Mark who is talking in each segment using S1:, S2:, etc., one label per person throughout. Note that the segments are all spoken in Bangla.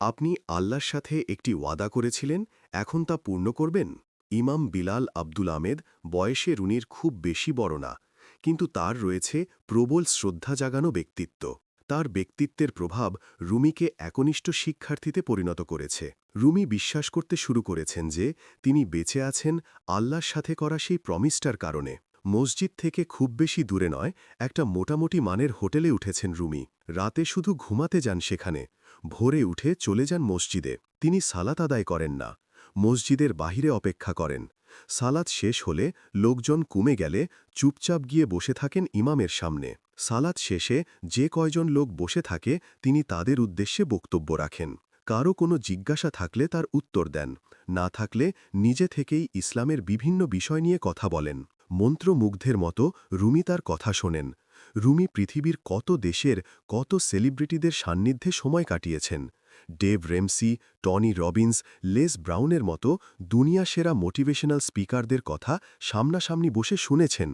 S1: আপনি আল্লাহর সাথে একটি ওয়াদা করেছিলেন, এখন তা পূর্ণ করবেন? ইমাম বিলাল আব্দুল আমেদ বয়সে রুনির খুব বেশি বড় না, কিন্তু তার রয়েছে প্রবল শ্রদ্ধা জাগানো ব্যক্তিত্ব। তার ব্যক্তিত্বের প্রভাব রুমিকে একনিষ্ঠ শিক্ষার্থীতে পরিণত করেছে। রুমি বিশ্বাস করতে শুরু করেছেন যে, তিনি বেঁচে আছেন আল্লাহর সাথে করা সেই প্রমিসটার কারণে। মসজিদ থেকে খুব বেশি দূরে নয়, একটা মোটামুটি মানের হোটেলে উঠেছেন রুমি। রাতে শুধু ঘুমাতে যান সেখানে। ভোরে উঠে চলে যান মসজিদে। তিনি সালাত আদায় করেন না। মসজিদের বাহিরে অপেক্ষা করেন। সালাত শেষ হলে লোকজন কমে গেলে চুপচাপ গিয়ে বসে থাকেন ইমামের সামনে। সালাত শেষে যে কয়জন লোক বসে থাকে, তিনি তাদের উদ্দেশ্যে বক্তব্য রাখেন। কারও কোনো জিজ্ঞাসা থাকলে তার উত্তর দেন। না থাকলে নিজে থেকেই ইসলামের বিভিন্ন বিষয় নিয়ে কথা বলেন। মন্ত্রমুগ্ধের মতো রুমি তার কথা শোনেন। রুমি পৃথিবীর কত দেশের, কত সেলিব্রিটিদের সান্নিধ্যে সময় কাটিয়েছেন। Dave Ramsey, Tony Robbins, Les ব্রাউনের মতো দুনিয়া সেরা মোটিভেশনাল স্পিকারদের কথা সামনাসামনি বসে শুনেছেন।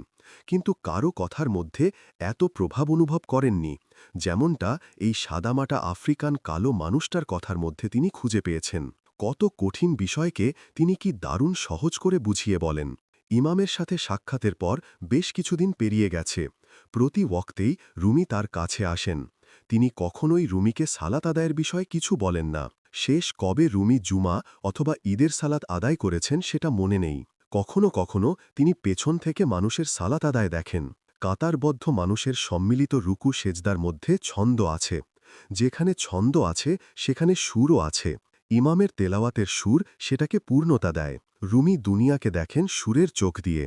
S1: কিন্তু কারও কথার মধ্যে এত প্রভাব অনুভব করেননি, যেমনটা এই সাদামাটা আফ্রিকান কালো মানুষটার কথার মধ্যে তিনি খুঁজে পেয়েছেন। কত কঠিন বিষয়কে তিনি কি দারুণ সহজ করে বুঝিয়ে বলেন। ইমামের সাথে সাক্ষাতের পর বেশ কিছুদিন পেরিয়ে গেছে। প্রতি ওক্তেই রুমি তার কাছে আসেন। তিনি কখনোই রুমিকে সালাত আদায়ের বিষয়ে কিছু বলেন না। শেষ কবে রুমি জুমা অথবা ঈদের সালাত আদায় করেছেন সেটা মনে নেই। কখনো কখনো তিনি পেছন থেকে মানুষের সালাত আদায় দেখেন। কাতারবদ্ধ মানুষের সম্মিলিত রুকু সেজদার মধ্যে ছন্দ আছে। যেখানে ছন্দ আছে, সেখানে সুরও আছে। ইমামের তেলাওয়াতের সুর সেটাকে পূর্ণতা দেয়। রুমি দুনিয়াকে দেখেন সুরের চোখ দিয়ে।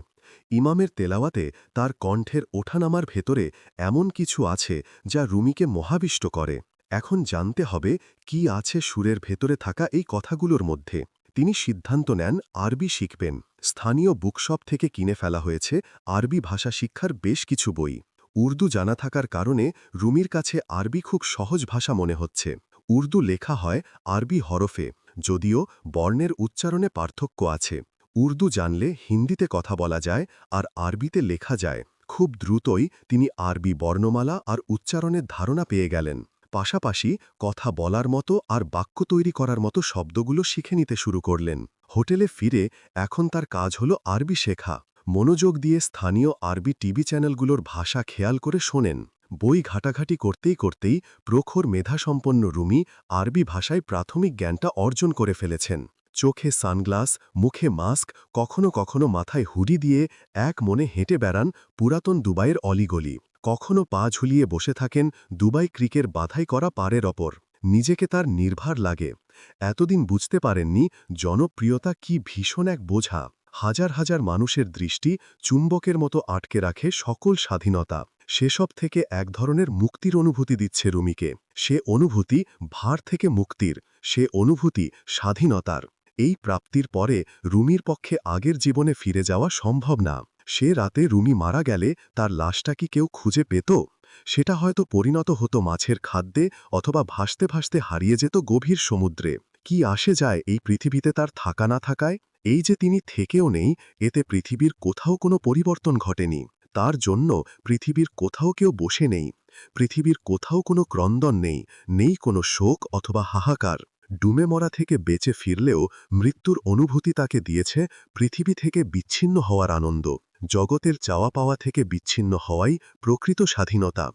S1: ইমামের তেলাওয়াতে তার কণ্ঠের ওঠানামার ভেতরে এমন কিছু আছে যা রুমিকে মহাবিষ্ট করে। এখন জানতে হবে কি আছে সুরের ভেতরে থাকা এই কথাগুলোর মধ্যে। তিনি সিদ্ধান্ত নেন, আরবি শিখবেন। স্থানীয় বুকশপ থেকে কিনে ফেলা হয়েছে আরবি ভাষা শিক্ষার বেশ কিছু বই। উর্দু জানা থাকার কারণে রুমির কাছে আরবি খুব সহজ ভাষা মনে হচ্ছে। উর্দু লেখা হয় আরবি হরফে। যদিও বর্ণের উচ্চারণে পার্থক্য আছে। উর্দু জানলে হিন্দিতে কথা বলা যায় আর আরবিতে লেখা যায়। খুব দ্রুতই তিনি আরবি বর্ণমালা আর উচ্চারণের ধারণা পেয়ে গেলেন। পাশাপাশি কথা বলার মতো আর বাক্য তৈরি করার মতো শব্দগুলো শিখে নিতে শুরু করলেন। হোটেলে ফিরে এখন তার কাজ হল আরবি শেখা। মনোযোগ দিয়ে স্থানীয় আরবি টিভি চ্যানেলগুলোর ভাষা খেয়াল করে শোনেন। বই ঘাটাঘাটি করতেই করতেই প্রখর মেধাসম্পন্ন রুমি আরবি ভাষায় প্রাথমিক জ্ঞানটা অর্জন করে ফেলেছেন। চোখে সানগ্লাস, মুখে মাস্ক, কখনো কখনো মাথায় হুডি দিয়ে এক মনে হেঁটে বেড়ান পুরাতন দুবাইয়ের অলিগলি। কখনো পা ঝুলিয়ে বসে থাকেন দুবাই ক্রিকের বাধাই করা পারের ওপর নিজেকে তার নির্ভার লাগে। এতদিন বুঝতে পারেননি জনপ্রিয়তা কি ভীষণ এক বোঝা। হাজার হাজার মানুষের দৃষ্টি চুম্বকের মতো আটকে রাখে সকল স্বাধীনতা। সেসব থেকে এক ধরনের মুক্তির অনুভূতি দিচ্ছে রুমিকে। সে অনুভূতি ভার থেকে মুক্তির, সে অনুভূতি স্বাধীনতার। এই প্রাপ্তির পরে রুমির পক্ষে আগের জীবনে ফিরে যাওয়া সম্ভব না। সে রাতে রুমি মারা গেলে তার লাশটা কি কেউ খুঁজে পেত? সেটা হয়তো পরিণত হতো মাছের খাদ্যে অথবা ভাসতে ভাসতে হারিয়ে যেত গভীর সমুদ্রে। কি আসে যায় এই পৃথিবীতে তার থাকা না থাকায়? এই যে তিনি থেকেও নেই, এতে পৃথিবীর কোথাও কোনো পরিবর্তন ঘটেনি। তার জন্য পৃথিবীর কোথাও কেউ বসে নেই। পৃথিবীর কোথাও কোনো ক্রন্দন নেই নেই কোনো শোক অথবা হাহাকার। ডুমে মরা থেকে বেঁচে ফিরলেও মৃত্যুর অনুভূতি তাকে দিয়েছে পৃথিবী থেকে বিচ্ছিন্ন হওয়ার আনন্দ। জগতের চাওয়া পাওয়া থেকে বিচ্ছিন্ন হওয়াই প্রকৃত স্বাধীনতা।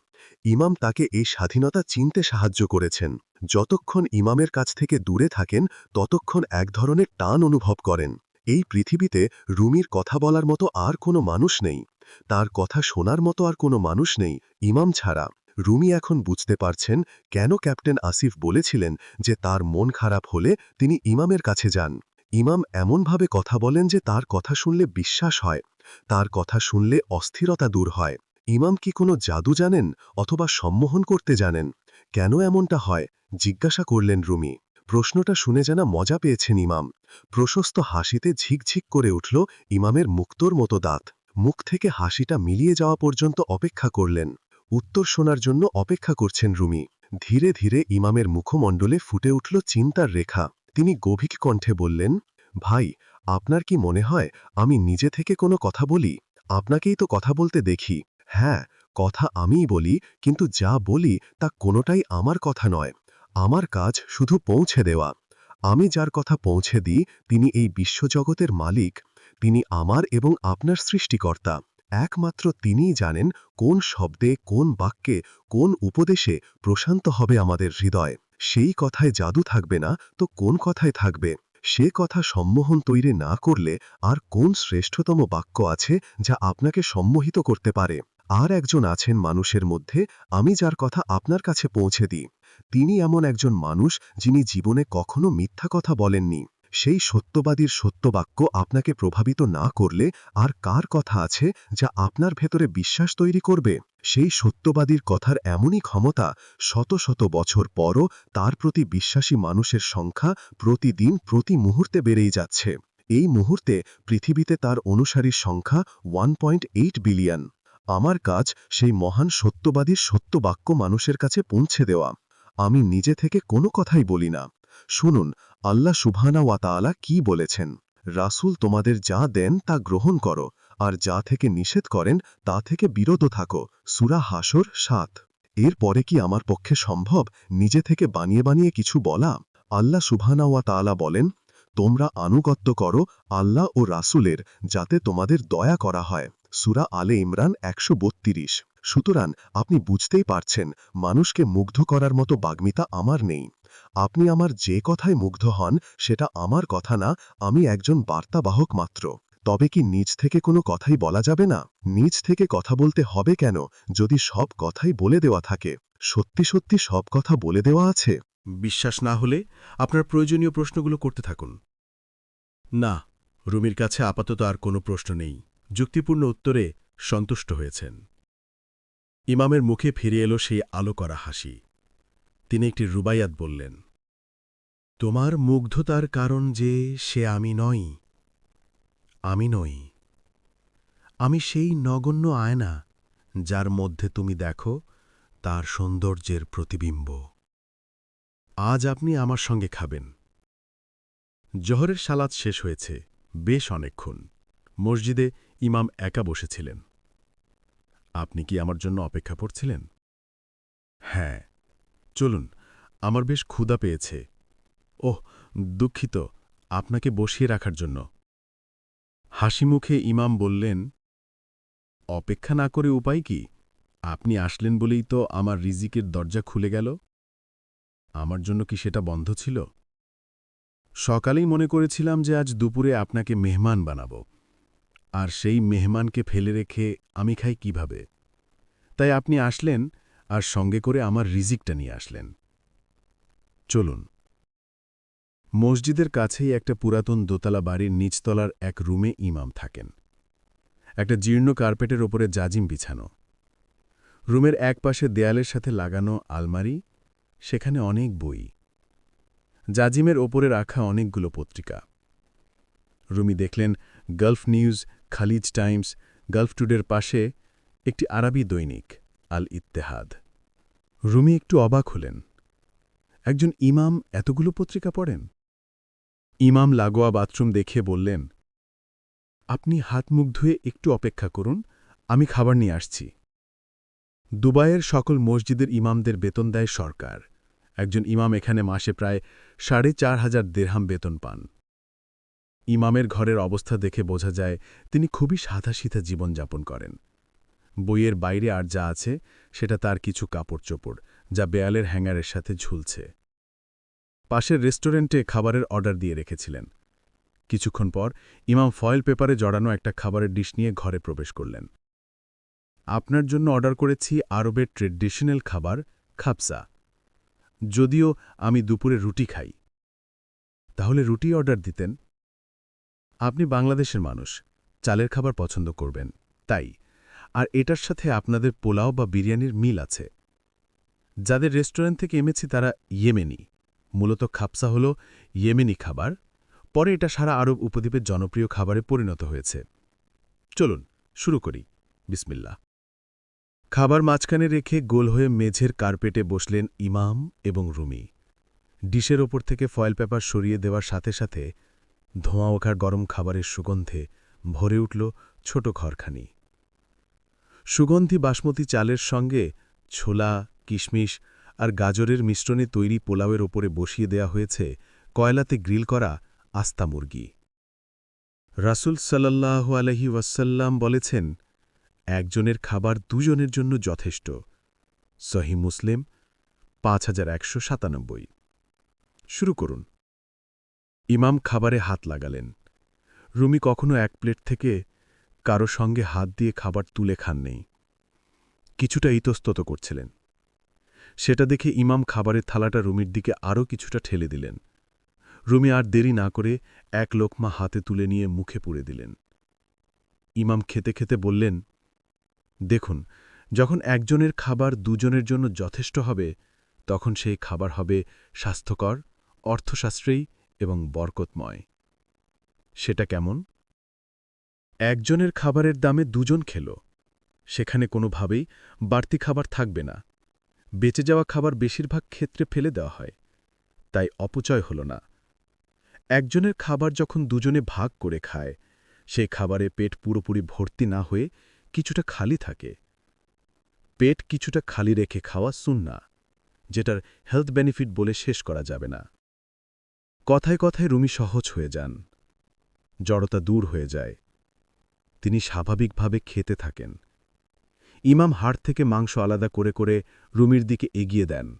S1: ইমাম তাকে এই স্বাধীনতা চিনতে সাহায্য করেছেন। যতক্ষণ ইমামের কাছ থেকে দূরে থাকেন, ততক্ষণ এক ধরনের টান অনুভব করেন। এই পৃথিবীতে রুমির কথা বলার মতো আর কোনো মানুষ নেই। তার কথা শোনার মতো আর কোনো মানুষ নেই। ইমাম ছাড়া। রুমি এখন বুঝতে পারছেন কেন ক্যাপ্টেন আসিফ বলেছিলেন যে তার মন খারাপ হলে তিনি ইমামের কাছে যান। ইমাম এমনভাবে কথা বলেন যে তার কথা শুনলে বিশ্বাস হয়। তার কথা শুনলে অস্থিরতা দূর হয়। ইমাম কি কোনো জাদু জানেন অথবা সম্মোহন করতে জানেন? কেন এমনটা হয়? জিজ্ঞাসা করলেন রুমি। প্রশ্নটা শুনে যেন মজা পেয়েছেন ইমাম। প্রশস্ত হাসিতে ঝিকঝিক করে উঠল ইমামের মুক্তর মতো দাঁত। মুখ থেকে হাসিটা মিলিয়ে যাওয়া পর্যন্ত অপেক্ষা করলেন। উত্তর শোনার জন্য অপেক্ষা করছেন রুমি। ধীরে ধীরে ইমামের মুখমণ্ডলে ফুটে উঠল চিন্তার রেখা। তিনি গভীর কণ্ঠে বললেন, ভাই, আপনার কি মনে হয় আমি নিজে থেকে কোনো কথা বলি? আপনাকেই তো কথা বলতে দেখি। হ্যাঁ কথা আমিই বলি, কিন্তু যা বলি তা কোনোটাই আমার কথা নয়। আমার কাজ শুধু পৌঁছে দেওয়া। আমি যার কথা পৌঁছে দিই, তিনি এই বিশ্বজগতের মালিক। তিনি আমার এবং আপনার সৃষ্টিকর্তা। একমাত্র তিনিই জানেন কোন শব্দে, কোন বাক্যে, কোন উপদেশে প্রশান্ত হবে আমাদের হৃদয়। সেই কথায় জাদু থাকবে না, তো কোন কথায় থাকবে? সে কথা সম্মোহন তৈরি না করলে আর কোন শ্রেষ্ঠতম বাক্য আছে যা আপনাকে সম্মোহিত করতে পারে? আর একজন আছেন মানুষের মধ্যে, আমি যার কথা আপনার কাছে পৌঁছে দিই। তিনি এমন একজন মানুষ যিনি জীবনে কখনো মিথ্যা কথা বলেননি। সেই সত্যবাদীর সত্যবাক্য আপনাকে প্রভাবিত না করলে আর কার কথা আছে যা আপনার ভেতরে বিশ্বাস তৈরি করবে? সেই সত্যবাদীর কথার এমনই ক্ষমতা শত শত বছর পরও তার প্রতি বিশ্বাসী মানুষের সংখ্যা প্রতিদিন প্রতি মুহূর্তে বেড়েই যাচ্ছে। এই মুহূর্তে পৃথিবীতে তার অনুসারীর সংখ্যা ওয়ান বিলিয়ন। আমার কাজ সেই মহান সত্যবাদীর সত্যবাক্য মানুষের কাছে পৌঁছে দেওয়া। আমি নিজে থেকে কোনো কথাই বলি না। শুনুন আল্লাহ সুবহানা ওয়া তাআলা কি বলেছেন? রাসূল তোমাদের যা দেন তা গ্রহণ করো, আর যা থেকে নিষেধ করেন, তা থেকে বিরত থাকো। সুরা হাসর সাত। এর পরে কি আমার পক্ষে সম্ভব নিজে থেকে বানিয়ে বানিয়ে কিছু বলা? আল্লাহ সুবহানা ওয়া তাআলা বলেন, তোমরা আনুগত্য করো আল্লাহ ও রাসূলের, যাতে তোমাদের দয়া করা হয়। সুরা আলে ইমরান একশো বত্রিশ। সুতরাং আপনি বুঝতেই পারছেন, মানুষকে মুগ্ধ করার মতো বাগ্মিতা আমার নেই। আপনি আমার যে কথায় মুগ্ধ হন, সেটা আমার কথা না, আমি একজন বার্তাবাহক মাত্র। তবে কি নিজ থেকে কোনো কথাই বলা যাবে না? নিজ থেকে কথা বলতে হবে কেন, যদি সব কথাই বলে দেওয়া থাকে? সত্যি সত্যি সব কথা বলে দেওয়া আছে?
S2: বিশ্বাস না হলে আপনার প্রয়োজনীয় প্রশ্নগুলো করতে থাকুন। না, রুমির কাছে আপাতত আর কোনো প্রশ্ন নেই। যুক্তিপূর্ণ উত্তরে সন্তুষ্ট হয়েছেন। ইমামের মুখে ফিরে এলো সেই আলো করা হাসি। তিনি একটি রুবাইয়াত বললেন, তোমার মুগ্ধতার কারণ যে সে আমি নই আমি নই। আমি সেই নগণ্য আয়না যার মধ্যে তুমি দেখো তার সৌন্দর্যের প্রতিবিম্ব। আজ আপনি আমার সঙ্গে খাবেন। জহরের সালাদ শেষ হয়েছে, বেশ অনেকক্ষণ। মসজিদে ইমাম একা বসেছিলেন। আপনি কি আমার জন্য অপেক্ষা করছিলেন? হ্যাঁ চলুন, আমার বেশ ক্ষুধা পেয়েছে। ওহ, দুঃখিত, আপনাকে বসিয়ে রাখার জন্য। হাসি মুখে ইমাম বললেন, অপেক্ষা না করে উপায় কি? আপনি আসলেন বলেই তো আমার রিজিকের দরজা খুলে গেল। আমার জন্য কি সেটা বন্ধ ছিল? সকালেই মনে করেছিলাম যে আজ দুপুরে আপনাকে মেহমান বানাবো। আর সেই মেহমানকে ফেলে রেখে আমি খাই কীভাবে? তাই আপনি আসলেন আর সঙ্গে করে আমার রিজিকটা নিয়ে আসলেন। চলুন। মসজিদের কাছেই একটা পুরাতন দোতলা বাড়ির নিচতলার এক রুমে ইমাম থাকেন। একটা জীর্ণ কার্পেটের ওপরে জাজিম বিছানো। রুমের এক পাশে দেয়ালের সাথে লাগানো আলমারি, সেখানে অনেক বই। জাজিমের ওপরে রাখা অনেকগুলো পত্রিকা। রুমি দেখলেন Gulf News, Khaleej Times, Gulf টুডের পাশে একটি আরবি দৈনিক। আল ইত্তেহাদ রুমি একটু অবাক হলেন। একজন ইমাম এতগুলো পত্রিকা পড়েন? ইমাম লাগোয়া বাথরুম দেখে বললেন, আপনি হাত মুখ ধুয়ে একটু অপেক্ষা করুন, আমি খাবার নিয়ে আসছি। দুবাইয়ের সকল মসজিদের ইমামদের বেতন দেয় সরকার। একজন ইমাম এখানে মাসে প্রায় সাড়ে চার হাজার দেড়হাম বেতন পান। ইমামের ঘরের অবস্থা দেখে বোঝা যায় তিনি খুবই সাধাসিধা জীবনযাপন করেন। বইয়ের বাইরে আর যা আছে, সেটা তার কিছু কাপড় চোপড় যা বেয়ালের হ্যাঙ্গারের সাথে ঝুলছে। পাশের রেস্টুরেন্টে খাবারের অর্ডার দিয়ে রেখেছিলেন। কিছুক্ষণ পর ইমাম ফয়েল পেপারে জড়ানো একটা খাবারের ডিশ নিয়ে ঘরে প্রবেশ করলেন। আপনার জন্য অর্ডার করেছি আরবের ট্রেডিশনাল খাবার খাপসা যদিও আমি দুপুরে রুটি খাই। তাহলে রুটি অর্ডার দিতেন? আপনি বাংলাদেশের মানুষ, চালের খাবার পছন্দ করবেন, তাই। আর এটার সাথে আপনাদের পোলাও বা বিরিয়ানির মিল আছে। যাদের রেস্টুরেন্ট থেকে এমেছি তারা ইয়েমেনি। মূলত খাপসা হল ইয়েমেনি খাবার। পরে এটা সারা আরব উপদ্বীপের জনপ্রিয় খাবারে পরিণত হয়েছে। চলুন, শুরু করি। বিসমিল্লা খাবার মাঝখানে রেখে গোল হয়ে মেঝের কার্পেটে বসলেন ইমাম এবং রুমি। ডিশের ওপর থেকে ফয়েল পেপার সরিয়ে দেওয়ার সাথে সাথে ধোঁয়া ওখার গরম খাবারের সুগন্ধে ভরে উঠল ছোট ঘরখানি। সুগন্ধি বাসমতি চালের সঙ্গে ছোলা, কিশমিশ আর গাজরের মিশ্রণে তৈরি পোলাওয়ের ওপরে বসিয়ে দেয়া হয়েছে কয়লাতে গ্রিল করা আস্তা মুরগি। রাসুল সাল্লাহ আলহি ওয়াসাল্লাম বলেছেন, একজনের খাবার দুজনের জন্য যথেষ্ট। সহি মুসলিম, পাঁচ হাজার একশো সাতানব্বই। শুরু করুন। ইমাম খাবারে হাত লাগালেন। রুমি কখনো এক প্লেট থেকে কারও সঙ্গে হাত দিয়ে খাবার তুলে খান নেই কিছুটা ইতস্তত করছিলেন। সেটা দেখে ইমাম খাবারের থালাটা রুমির দিকে আরও কিছুটা ঠেলে দিলেন। রুমি আর দেরি না করে এক লোকমা হাতে তুলে নিয়ে মুখে পুড়ে দিলেন। ইমাম খেতে খেতে বললেন, দেখুন, যখন একজনের খাবার দুজনের জন্য যথেষ্ট হবে, তখন সেই খাবার হবে স্বাস্থ্যকর, অর্থশাস্ত্রেই এবং বরকতময়। সেটা কেমন? একজনের খাবারের দামে দুজন খেল। সেখানে কোনোভাবেই বাড়তি খাবার থাকবে না। বেঁচে যাওয়া খাবার বেশিরভাগ ক্ষেত্রে ফেলে দেওয়া হয়। তাই অপচয় হল না। একজনের খাবার যখন দুজনে ভাগ করে খায়, সেই খাবারে পেট পুরোপুরি ভর্তি না হয়ে কিছুটা খালি থাকে। পেট কিছুটা খালি রেখে খাওয়া সুন্না, যেটার হেলথ বেনিফিট বলে শেষ করা যাবে না। কথায় কথায় রুমি সহজ হয়ে যান। জড়তা দূর হয়ে যায়। তিনি স্বাভাবিকভাবে খেতে থাকেন। ইমাম হাড় থেকে মাংস আলাদা করে করে রুমির দিকে এগিয়ে দেন।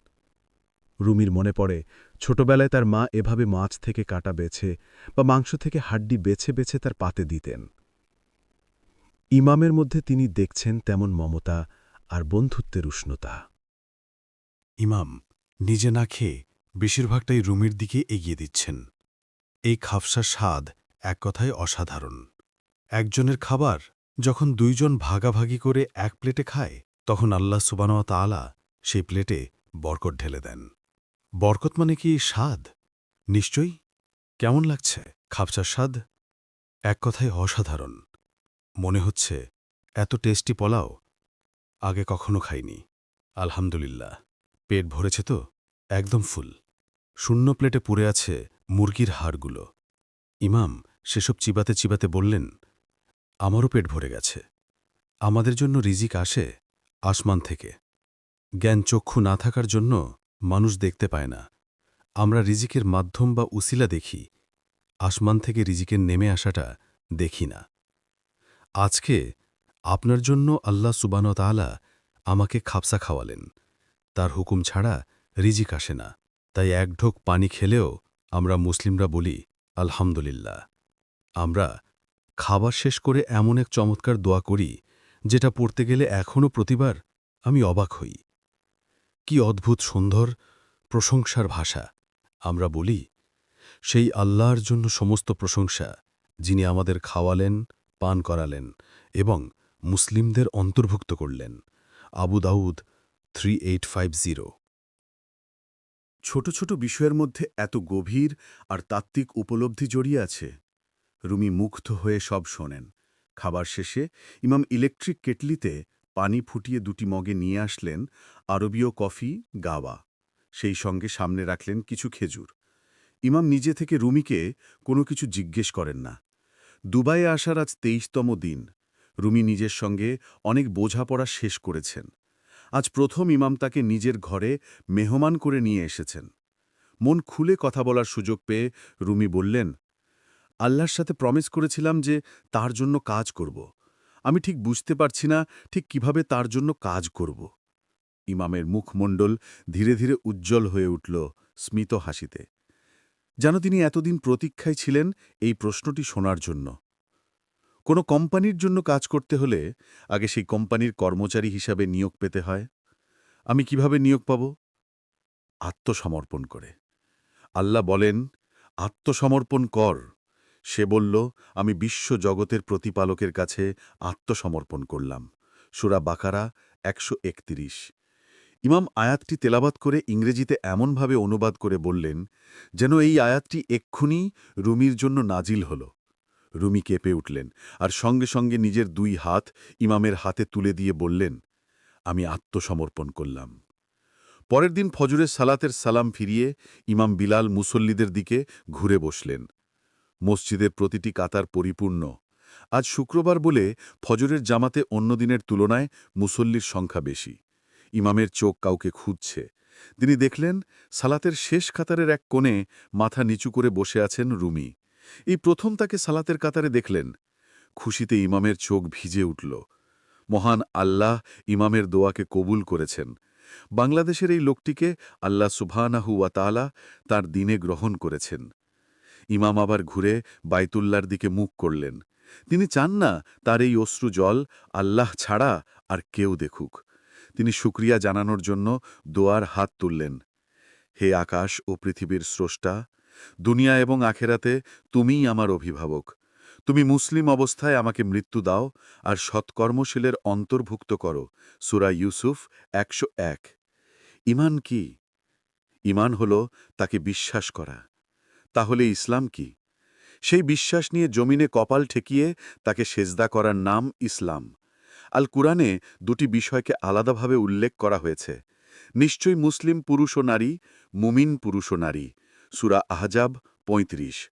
S2: রুমির মনে পড়ে, ছোটবেলায় তার মা এভাবে মাছ থেকে কাটা বেছে বা মাংস থেকে হাড্ডি বেছে বেছে তার পাতে দিতেন। ইমামের মধ্যে তিনি দেখছেন তেমন মমতা আর বন্ধুত্বের উষ্ণতা।
S3: ইমাম, নিজে না খেয়ে বেশিরভাগটাই রুমির দিকে এগিয়ে দিচ্ছেন। এই খাফসা স্বাদ এক কথায় অসাধারণ। একজনের খাবার যখন দুইজন ভাগাভাগি করে এক প্লেটে খায়, তখন আল্লাহ সুবানোয়া তালা সেই প্লেটে বরকত ঢেলে দেন। বরকত মানে কি স্বাদ? নিশ্চয়ই? কেমন লাগছে? খাপচার স্বাদ? এক কথায় অসাধারণ। মনে হচ্ছে, এত টেস্টি পোলাও আগে কখনো খাইনি। আলহামদুলিল্লাহ। পেট ভরেছে তো? একদম ফুল। শূন্য প্লেটে পুড়ে আছে মুরগির হাড়গুলো। ইমাম সেসব চিবাতে চিবাতে বললেন আমারও পেট ভরে গেছে। আমাদের জন্য রিজিক আসে আসমান থেকে। জ্ঞান চক্ষু না থাকার জন্য মানুষ দেখতে পায় না। আমরা রিজিকের মাধ্যম বা উসিলা দেখি। আসমান থেকে রিজিকের নেমে আসাটা দেখি না। আজকে আপনার জন্য আল্লাহ সুবানতালা আমাকে খাপসা খাওয়ালেন। তার হুকুম ছাড়া রিজিক আসে না। তাই এক ঢোক পানি খেলেও আমরা মুসলিমরা বলি, আলহামদুলিল্লাহ। আমরা খাবার শেষ করে এমন এক চমৎকার দোয়া করি, যেটা পড়তে গেলে এখনও প্রতিবার আমি অবাক হই। কি অদ্ভুত সুন্দর, প্রশংসার ভাষা, আমরা বলি, সেই আল্লাহর জন্য সমস্ত প্রশংসা, যিনি আমাদের খাওয়ালেন, পান করালেন এবং মুসলিমদের অন্তর্ভুক্ত করলেন। আবু দাউদ, থ্রি
S4: ছোট ছোট বিষয়ের মধ্যে এত গভীর আর তাত্ত্বিক উপলব্ধি জড়িয়ে আছে। রুমি মুগ্ধ হয়ে সব শোনেন। খাবার শেষে ইমাম ইলেকট্রিক কেটলিতে পানি ফুটিয়ে দুটি মগে নিয়ে আসলেন আরবীয় কফি, গাওয়া। সেই সঙ্গে সামনে রাখলেন কিছু খেজুর। ইমাম নিজে থেকে রুমিকে কোনো কিছু জিজ্ঞেস করেন না। দুবাইয়ে আসার আজ তেইশতম দিন। রুমি নিজের সঙ্গে অনেক বোঝাপড়া শেষ করেছেন। আজ প্রথম ইমাম তাকে নিজের ঘরে মেহমান করে নিয়ে এসেছেন। মন খুলে কথা বলার সুযোগ পেয়ে রুমি বললেন আল্লাহর সাথে প্রমিস করেছিলাম যে তার জন্য কাজ করব। আমি ঠিক বুঝতে পারছি না ঠিক কীভাবে তার জন্য কাজ করব। ইমামের মুখমণ্ডল ধীরে ধীরে উজ্জ্বল হয়ে উঠল স্মিত হাসিতে। যেন তিনি এতদিন প্রতীক্ষায় ছিলেন এই প্রশ্নটি শোনার জন্য। কোনো কোম্পানির জন্য কাজ করতে হলে আগে সেই কোম্পানির কর্মচারী হিসাবে নিয়োগ পেতে হয়। আমি কীভাবে নিয়োগ পাব? আত্মসমর্পণ করে। আল্লাহ বলেন, আত্মসমর্পণ কর। সে বলল, আমি বিশ্ব জগতের প্রতিপালকের কাছে আত্মসমর্পণ করলাম। সুরা বাকারা, একশো একতিরিশ। ইমাম আয়াতটি তেলাবাত করে ইংরেজিতে এমনভাবে অনুবাদ করে বললেন, যেন এই আয়াতটি এক্ষুনি রুমির জন্য নাজিল হল। রুমি কেঁপে উঠলেন আর সঙ্গে সঙ্গে নিজের দুই হাত ইমামের হাতে তুলে দিয়ে বললেন, আমি আত্মসমর্পণ করলাম। পরের দিন ফজরের সালাতের সালাম ফিরিয়ে ইমাম বিলাল মুসল্লিদের দিকে ঘুরে বসলেন। মসজিদের প্রতিটি কাতার পরিপূর্ণ। আজ শুক্রবার বলে ফজরের জামাতে অন্য দিনের তুলনায় মুসল্লির সংখ্যা বেশি। ইমামের চোখ কাউকে খুঁজছে। তিনি দেখলেন, সালাতের শেষ কাতারের এক কোণে মাথা নিচু করে বসে আছেন রুমি। এই প্রথম তাকে সালাতের কাতারে দেখলেন। খুশিতে ইমামের চোখ ভিজে উঠল। মহান আল্লাহ ইমামের দোয়াকে কবুল করেছেন। বাংলাদেশের এই লোকটিকে আল্লাহ সুবহানাহু ওয়া তাআলা তার দিনে গ্রহণ করেছেন। ইমাম আবার ঘুরে বাইতুল্লার দিকে মুখ করলেন। তিনি চান না তার এই অশ্রু জল আল্লাহ ছাড়া আর কেউ দেখুক। তিনি শুক্রিয়া জানানোর জন্য দোয়ার হাত তুললেন। হে আকাশ ও পৃথিবীর স্রষ্টা, দুনিয়া এবং আখেরাতে তুমিই আমার অভিভাবক। তুমি মুসলিম অবস্থায় আমাকে মৃত্যু দাও আর সৎকর্মশীলের অন্তর্ভুক্ত করো। সুরা ইউসুফ একশো এক। ইমান কি? ইমান হল তাকে বিশ্বাস করা। তাহলে ইসলাম কি? সেই বিশ্বাস নিয়ে জমিনে কপাল ঠেকিয়ে তাকে সেজদা করার নাম ইসলাম। আল কুরআনে দুটি বিষয়কে আলাদাভাবে উল্লেখ করা হয়েছে। নিশ্চয়ই মুসলিম পুরুষ ও নারী, মুমিন পুরুষ ও নারী। সুরা আহজাব ৩৫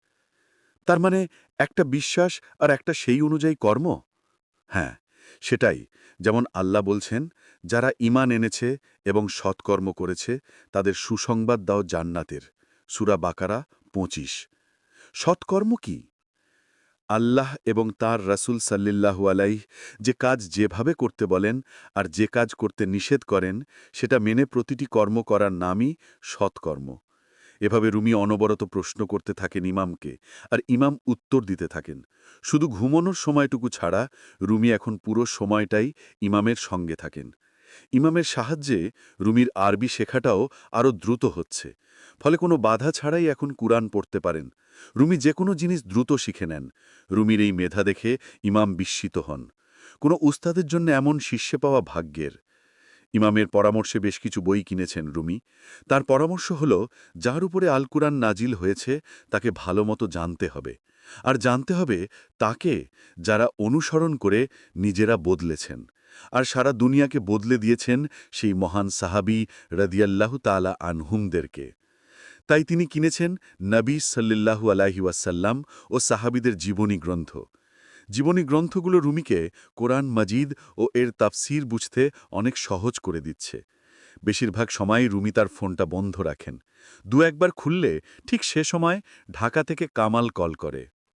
S4: তার মানে একটা বিশ্বাস আর একটা সেই অনুযায়ী কর্ম? হ্যাঁ সেটাই। যেমন আল্লাহ বলছেন, যারা ইমান এনেছে এবং সৎকর্ম করেছে, তাদের সুসংবাদ দাও জান্নাতের। সুরা বাকারা পঁচিশ। সৎকর্ম কি? আল্লাহ এবং তার রাসূল সাল্লিল্লাহু আলাইহ, যে কাজ যেভাবে করতে বলেন আর যে কাজ করতে নিষেধ করেন, সেটা মেনে প্রতিটি কর্ম করার নামই সৎকর্ম। এভাবে রুমি অনবরত প্রশ্ন করতে থাকেন ইমামকে, আর ইমাম উত্তর দিতে থাকেন। শুধু ঘুমানোর সময়টুকু ছাড়া রুমি এখন পুরো সময়টাই ইমামের সঙ্গে থাকেন। ইমামের সাহায্যে রুমির আরবি শেখাটাও আরও দ্রুত হচ্ছে। ফলে কোনো বাধা ছাড়াই এখন কুরআন পড়তে পারেন। রুমি যে কোনো জিনিস দ্রুত শিখে নেন। রুমির এই মেধা দেখে ইমাম বিস্মিত হন। কোনো উস্তাদের জন্য এমন শিষ্যে পাওয়া ভাগ্যের। ইমামের পরামর্শে বেশ কিছু বই কিনেছেন রুমি। তার পরামর্শ হল, যার উপরে আল কুরআন নাজিল হয়েছে, তাকে ভালোমতো জানতে হবে। আর জানতে হবে তাকে যারা অনুসরণ করে নিজেরা বদলেছেন। আর সারা দুনিয়াকে বদলে দিয়েছেন সেই মহান সাহাবি রদিয়াল্লাহু তালা আনহুমদেরকে। তাই তিনি কিনেছেন নবী সাল্লিল্লাহু আলাহি ওয়াসাল্লাম ও সাহাবিদের জীবনী গ্রন্থ। জীবনী গ্রন্থগুলো রুমিকে কোরআন মজিদ ও এর তাফসির বুঝতে অনেক সহজ করে দিচ্ছে। বেশিরভাগ সময় রুমি তার ফোনটা বন্ধ রাখেন। দু একবার খুললে ঠিক সে সময় ঢাকা থেকে কামাল কল করে।